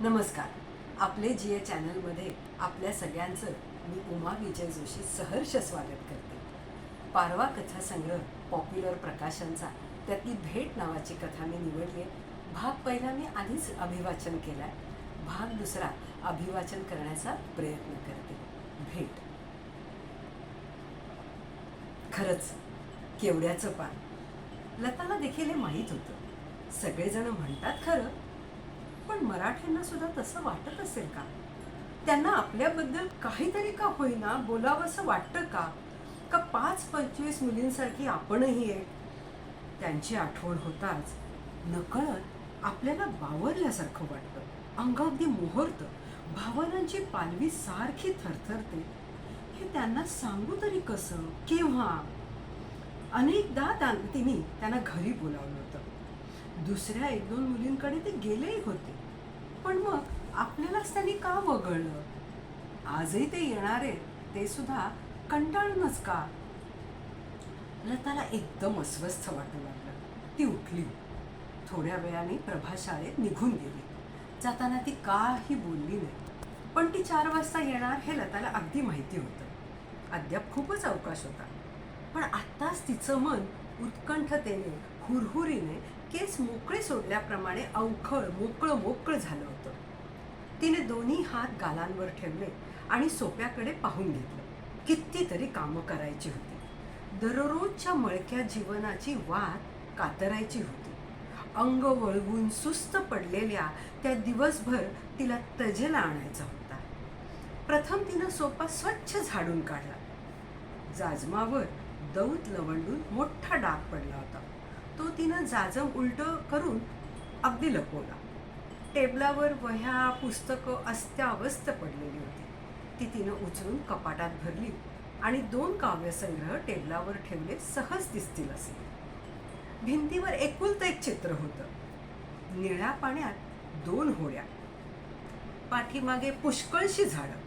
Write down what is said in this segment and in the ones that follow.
नमस्कार. आपले जिए चॅनलमध्ये आपल्या सगळ्यांचं मी उमा विजय जोशी सहर्ष स्वागत करते. पारवा कथा संग्रह पॉप्युलर प्रकाशनचा त्यातली भेट नावाची कथा मी निवडली आहे. भाग पहिला मी आधीच अभिवाचन केला आहे भाग दुसरा अभिवाचन करण्याचा प्रयत्न करते. भेट. खरंच केवड्याचं पान लताला देखील हे माहीत होतं. सगळेजण म्हणतात खरं. पण मराठ्यांना सुद्धा तसं वाटत असेल का? त्यांना आपल्याबद्दल काहीतरी का होईना बोलावंसं वाटतं का? का पाच पंचवीस मुलींसारखी आपणही आहे त्यांची आठवण होताच नकळत आपल्याला बावरल्यासारखं वाटतं. अंग अगदी मोहरतं. भावनांची पालवी सारखी थरथरते. हे त्यांना सांगू तरी कसं? केव्हा अनेकदा तिने त्यांना घरी बोलावलं होतं. दुसऱ्या एक दोन मुलींकडे ते गेलेही होते. पण मग आपल्यालाच त्यांनी का वगळलं? आजही ते येणारे ते सुद्धा कंटाळूनच का? लताला एकदम अस्वस्थ वाटू लागलं. ती उठली. थोड्या वेळाने प्रभा शाळेत निघून गेली. जाताना ती काही बोलली नाही. पण ती चार वाजता येणार हे लताला अगदी माहिती होतं. अद्याप खूपच अवकाश होता. पण आत्ताच तिचं मन उत्कंठतेने हुरहुरीने केस मोकळे सोडल्याप्रमाणे अवखळ मोकळं मोकळं झालं होतं. तिने दोन्ही हात गालांवर ठेवले आणि सोप्याकडे पाहून घेतलं. कितीतरी कामं करायची होती. दररोजच्या मळक्या जीवनाची वाट कातरायची होती. अंग वळवून सुस्त पडलेल्या त्या दिवसभर तिला तजेला आणायचा होता. प्रथम तिनं सोपा स्वच्छ झाडून काढला. जाजमावर दौत लवंडून मोठा डाग पडला होता. तो तिनं जाजम उलटं करून अगदी लपवला. टेबलावर वह्या पुस्तकं अस्त्यावस्थ पडलेली होती. ती तिनं उचलून कपाटात भरली आणि दोन काव्यसंग्रह टेबलावर ठेवले सहज दिसतील असे. भिंतीवर एकुलतं एक चित्र होतं. निळ्या पाण्यात दोन होड्या. पाठीमागे पुष्कळशी झाडं.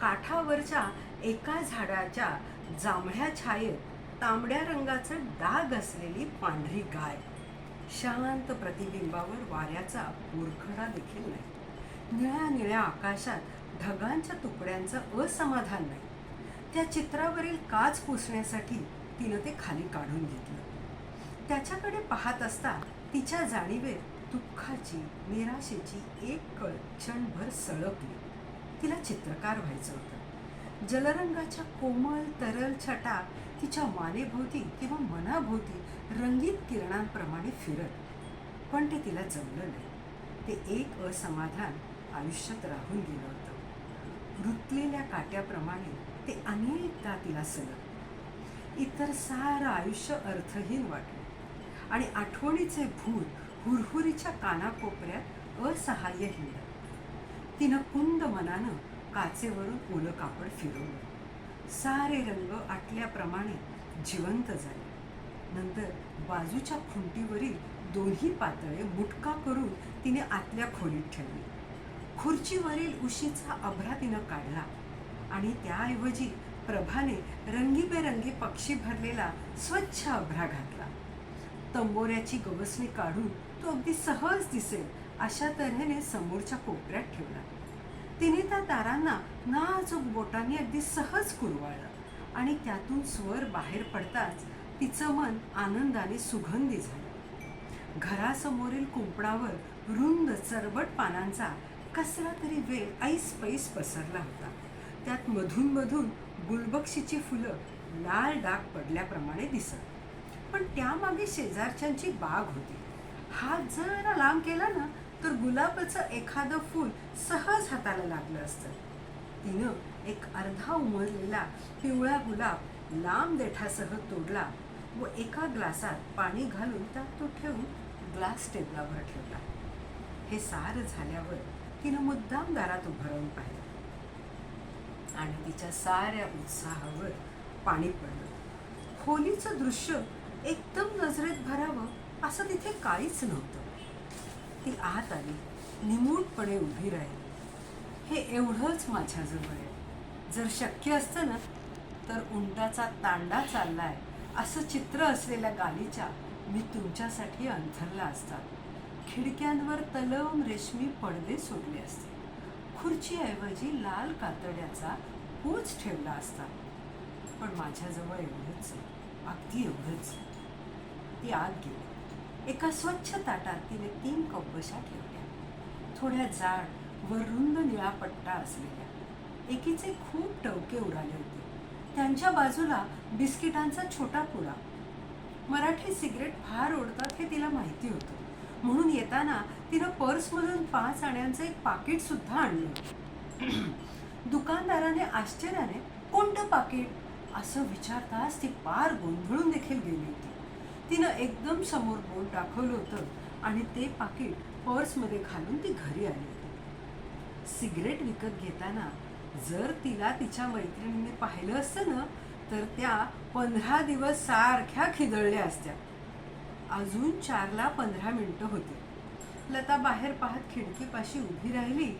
काठावरच्या एका झाडाच्या जांभळ्या छायेत तांबड्या रंगाचं डाग असलेली पांढरी गाय. शांत प्रतिबिंबावर वाऱ्याचा बुरखडा देखील नाही. निळ्या निळ्या आकाशात ढगांच्या तुकड्यांचं असमाधान नाही. त्या चित्रावरील काच पुसण्यासाठी तिनं ते खाली काढून घेतलं. त्याच्याकडे पाहत असता तिच्या जाणीवेत दुःखाची निराशेची एक कळ क्षणभर सळकली. तिला चित्रकार व्हायचं होतं. जलरंगाच्या कोमल तरल छटा तिच्या मानेभोवती किंवा मनाभोवती रंगीत किरणांप्रमाणे फिरत. पण ते तिला जमलं नाही. ते एक असमाधान आयुष्यात राहून गेलं होतं. रुतलेल्या काट्याप्रमाणे ते अनेकदा तिला सलग. इतर सारं आयुष्य अर्थहीन वाटलं. आणि आठवणीचे भूत हुरहुरीच्या कानाकोपऱ्यात असहाय्य हिंडलं तिनं कुंद मनानं काचेवरून ओलं कापड फिरवलं. सारे रंग आटल्याप्रमाणे जिवंत झाले. नंतर बाजूच्या खुंटीवरील दोन्ही पातळे मुटका करून तिने आतल्या खोलीत ठेवली. खुर्चीवरील उशीचा अभरा तिनं काढला आणि त्याऐवजी प्रभाने रंगीबेरंगी पक्षी भरलेला स्वच्छ अभरा घातला. तंबोऱ्याची गवसणी काढून तो अगदी सहज दिसेल अशा तऱ्हेने समोरच्या कोपऱ्यात ठेवला. तिने त्या तारांना नाजूक बोटांनी अगदी सहज कुरवाळलं आणि त्यातून स्वर बाहेर पडताच तिचं मन आनंदाने सुगंधी झालं. घरासमोरील कुंपणावर रुंद चरबट पानांचा कसला तरी वेल ऐस पैस पसरला होता. त्यात मधून मधून गुलबक्षीची फुलं लाल डाग पडल्याप्रमाणे दिसत. पण त्यामागे शेजारच्यांची बाग होती. हात जरा लांब केला ना तर गुलाबाचं एखादं फूल सह हाताला लागलं असतं. तिनं एक अर्धा उमळलेला पिवळा गुलाब लांब देठासह तोडला व एका ग्लासात पाणी घालून त्यात तो ठेवून ग्लास टेबलावर ठेवला. हे सार झाल्यावर तिनं मुद्दाम दारात उभं राहून पाहिलं. आणि तिच्या साऱ्या उत्साहावर पाणी पडलं. खोलीचं दृश्य एकदम नजरेत भरावं असं तिथे काहीच नव्हतं. ती आत आली निमूटपणे उभी राहिली. हे एवढंच माझ्याजवळ आहे. जर शक्य असतं ना तर उंटाचा तांडा चाललाय. असं चित्र असलेल्या गालीच्या मी तुमच्यासाठी अंथरला असता. खिडक्यांवर तलम रेशमी पडदे सोडले असते. खुर्चीऐवजी लाल कातड्याचा पूच ठेवला असता. पण माझ्याजवळ एवढंच आहे, अगदी एवढंच ती आत गेली. एका स्वच्छ ताटात तिने तीन कपबशा ठेवल्या. थोड्या जाड व रुंद निळा पट्टा असलेल्या. एकीचे खूप टवके उडाले होते. त्यांच्या बाजूला बिस्किटांचा छोटा पुडा मराठी सिगरेट फार ओढतात हे तिला माहिती होतं. म्हणून येताना तिनं पर्समधून पाच आण्यांचं एक पाकिट सुद्धा आणलं. दुकानदाराने आश्चर्याने कोणतं पाकिट? असं विचारताच ती पार गोंधळून देखील गेली होती. तिनं एकदम समोर बोट दाखवलं होतं आणि ते पाकिट पर्समध्ये घालून ती घरी आली होती. सिगरेट विकत घेताना जर तिला तिच्या मैत्रिणीने पाहिलं असतं ना तर त्या पंधरा दिवस सारख्या खिदळल्या असत्या. अजून चारला पंधरा मिनटं होती. लता बाहेर पाहत खिडकीपाशी उभी राहिली.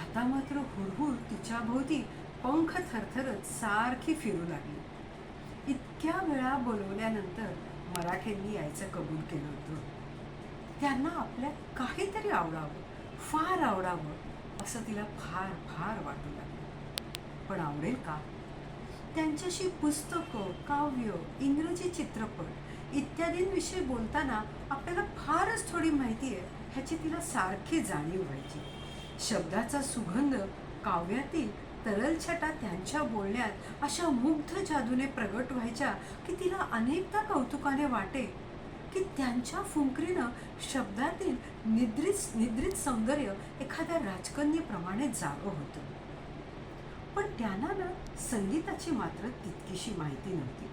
आता मात्र हुरहुर तिच्या भोवती पंख थरथरत सारखी फिरू लागली. इतक्या वेळा बोलवल्यानंतर मराठ्यांनी यायचं कबूल केलं होतं. त्यांना आपल्यात काहीतरी आवडावं फार आवडावं. असं तिला फार फार वाटू लागलं. पण आवडेल का? त्यांच्याशी पुस्तकं काव्य इंग्रजी चित्रपट इत्यादींविषयी बोलताना आपल्याला फारच थोडी माहिती आहे ह्याची तिला सारखी जाणीव व्हायची. शब्दाचा सुगंध काव्यातील तरलछटा त्यांच्या बोलण्यात अशा मुग्ध जादूने प्रगट व्हायच्या की तिला अनेकदा कौतुकाने वाटे. की त्यांच्या फुंकरीनं शब्दातील निद्रित निद्रित सौंदर्य एखाद्या राजकन्येप्रमाणे जागं होतं. पण त्यांना ना संगीताची मात्र तितकीशी माहिती नव्हती.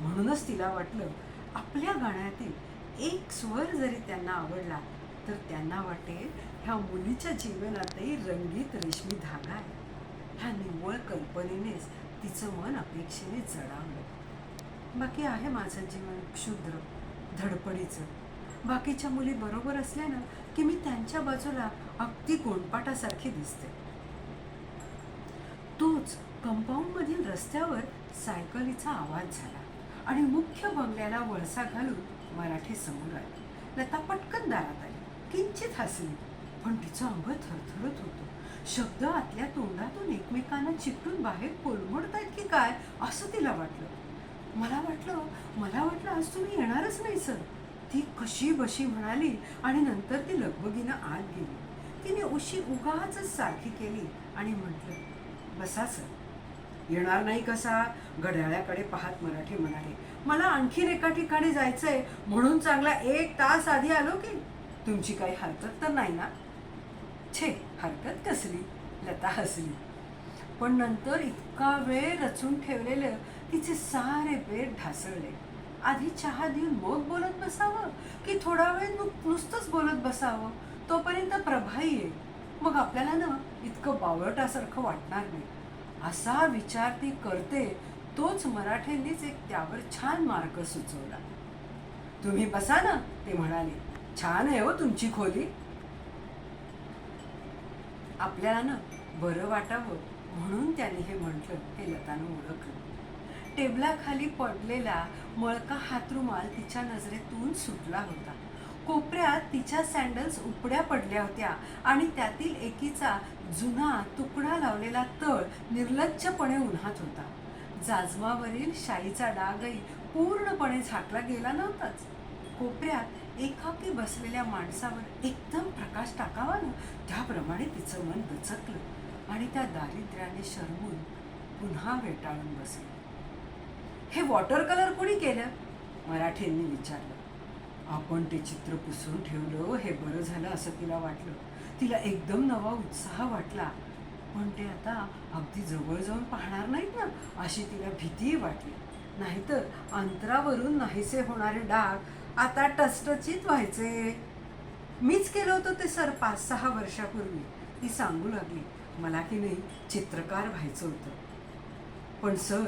म्हणूनच तिला वाटलं आपल्या गाण्यातील एक स्वर जरी त्यांना आवडला तर त्यांना वाटेल ह्या मुलीच्या जीवनातही रंगीत रेशमी धागा आहे. ह्या निव्वळ कल्पनेनेच तिचं मन अपेक्षेने जडावलं. बाकी आहे माझं जीवन क्षुद्र धडपडीचं. बाकीच्या मुली बरोबर असल्यानं की मी त्यांच्या बाजूला अगदी गोंडपाटासारखी दिसते. तोच कंपाऊंडमधील रस्त्यावर सायकलीचा आवाज झाला आणि मुख्य बंगल्याला वळसा घालून मराठी समोर आली. लता पटकन दारात आली. किंचित हसली पण तिचं अंग थरथरत होतं. शब्द आतल्या तोंडातून एकमेकांना चिकटून बाहेर कोलमडतायत की काय असं तिला वाटलं. मला वाटलं मला वाटलं आज तुम्ही येणारच नाही सर. ती कशी बशी म्हणाली आणि नंतर ती लगबगीनं आत गेली. तिने उशी उगाच सारखी केली आणि म्हटलं बसा सर. येणार नाही कसा? घड्याळ्याकडे पाहत मराठी म्हणाले मला आणखीन एका ठिकाणी जायचंय म्हणून चांगला एक तास आधी आलो की तुमची काही हरकत तर नाही ना? छे हरकत कसली? लता हसली. पण नंतर इतका वेळ रचून ठेवलेलं तिचे सारे बेट ढासळले. आधी चहा देऊन मग बोलत बसावं? की थोडा वेळ नुसतंच बोलत बसावं? तोपर्यंत प्रभाई येईल. मग आपल्याला ना इतकं बावळटासारखं वाटणार नाही. असा विचार ती करते तोच मराठ्यांनीच एक त्यावर छान मार्ग सुचवला. तुम्ही बसा ना ते म्हणाले. छान आहे हो तुमची खोली. आपल्याला ना बरं वाटावं म्हणून त्यांनी हे म्हटलं हे लतानं ओळखलं. टेबलाखाली पडलेला मळका हातरुमाल तिच्या नजरेतून सुटला होता. कोपऱ्यात तिच्या सँडल्स उपड्या पडल्या होत्या आणि त्यातील एकीचा जुना तुकडा लावलेला तळ निर्लज्जपणे उन्हात होता. जाजमावरील शाईचा डागही पूर्णपणे झाकला गेला नव्हताच. कोपऱ्यात एकाकी बसलेल्या माणसावर एकदम प्रकाश टाकावा ना त्याप्रमाणे तिचं मन दचकलं आणि त्या दारिद्र्याने शरमून पुन्हा वेटाळून बसले. हे वॉटर कलर कोणी केलं? मराठींनी विचारलं. आपण ते चित्र पुसून ठेवलं हे बरं झालं असं तिला वाटलं. तिला एकदम नवा उत्साह वाटला. पण ते आता अगदी जवळ जाऊन पाहणार नाहीत ना अशी तिला भीतीही वाटली. नाहीतर अंतरावरून नाहीसे होणारे डाग आता टचटचीत व्हायचे. मीच केलं होतं ते सर पाच सहा वर्षापूर्वी. ती सांगू लागली मला की नाही चित्रकार व्हायचं होतं. पण सर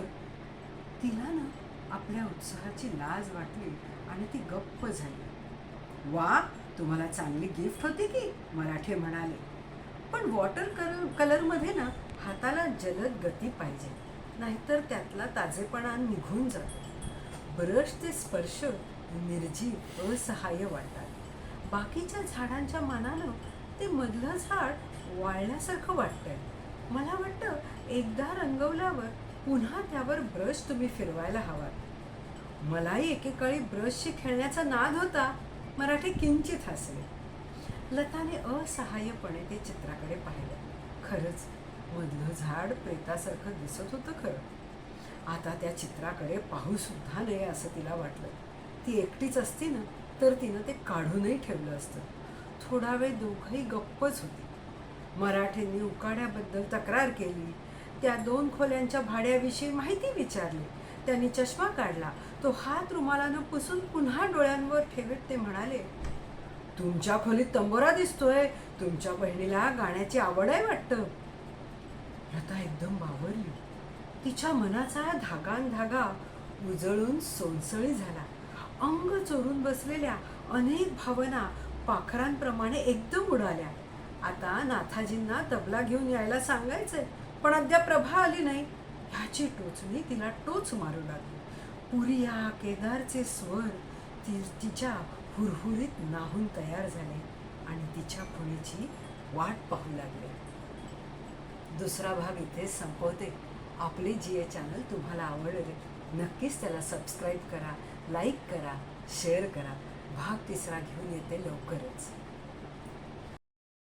तिला ना आपल्या उत्साहाची लाज वाटली आणि ती गप्प झाली. वा तुम्हाला चांगली गिफ्ट होती की मराठे म्हणाले. पण वॉटर कलर कलरमध्ये ना हाताला जलद गती पाहिजे नाहीतर त्यातला ताजेपणा निघून जातो. ब्रशचे स्पर्श निर्जीव असहाय्य वाटतात. बाकीच्या झाडांच्या मानानं ते मधलं झाड वाळल्यासारखं वाटतंय. मला वाटतं एकदा रंगवल्यावर पुन्हा त्यावर ब्रश तुम्ही फिरवायला हवा. मलाही एकेकाळी ब्रशशी खेळण्याचा नाद होता. मराठी किंचित हसले. लताने असहाय्यपणे ते चित्राकडे पाहिलं. खरंच मधलं झाड प्रेतासारखं दिसत होतं खरं. आता त्या चित्राकडे पाहू सुद्धा नये असं तिला वाटलं. ती एकटीच असती ना तर तिनं ते काढूनही ठेवलं असतं. थोडा वेळ दोघंही गप्पच होती. मराठींनी उकाड्याबद्दल तक्रार केली. त्या दोन खोल्यांच्या भाड्याविषयी माहिती विचारली. त्यांनी चष्मा काढला. तो हात रुमालानं पुसून पुन्हा डोळ्यांवर ठेवत ते म्हणाले तुमच्या खोलीत तंबोरा दिसतोय. तुमच्या बहिणीला गाण्याची आवड आहे वाटतं. लता एकदम बावरली. तिच्या मनाचा धागान धागा उजळून सोनसळी झाला. अंग चोरून बसलेल्या अनेक भावना पाखरांप्रमाणे एकदम उडाल्या. आता नाथाजींना तबला घेऊन यायला सांगायचंय. पण अद्याप प्रभा आली नाही. ह्याची टोचणी तिला टोच मारू लागली. पुरिया केदारचे स्वर ती तिच्या हुरहुरीत नाहून तयार झाले आणि तिच्या खुणीची वाट पाहू लागले. दुसरा भाग इथे संपवते. आपले जी ए चॅनल तुम्हाला आवडले नक्कीच त्याला सबस्क्राईब करा लाईक करा शेअर करा. भाग तिसरा घेऊन येते लवकरच.